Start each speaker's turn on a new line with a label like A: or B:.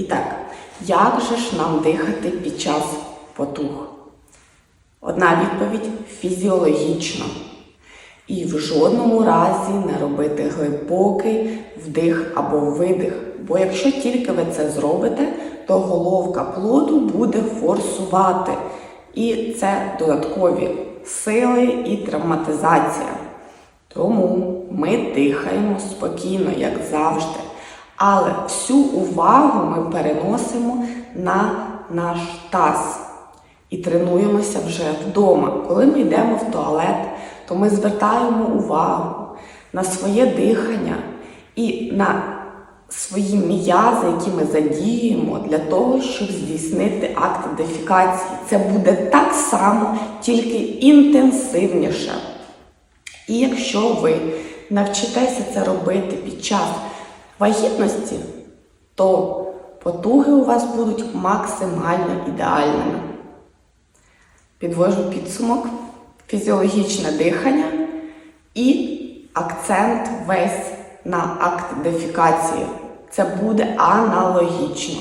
A: І так, як же ж нам дихати під час потуг? Одна відповідь фізіологічно. І в жодному разі не робити глибокий вдих або видих. Бо якщо тільки ви це зробите, то головка плоду буде форсувати. І це додаткові сили і травматизація. Тому ми дихаємо спокійно, як завжди. Але всю увагу ми переносимо на наш таз і тренуємося вже вдома. Коли ми йдемо в туалет, то ми звертаємо увагу на своє дихання і на свої м'язи, які ми задіємо для того, щоб здійснити акт дефікації. Це буде так само, тільки інтенсивніше. І якщо ви навчитеся це робити під час вагітності, то потуги у вас будуть максимально ідеальними. Підвожу підсумок, фізіологічне дихання і акцент весь на акт дефікації. Це буде аналогічно.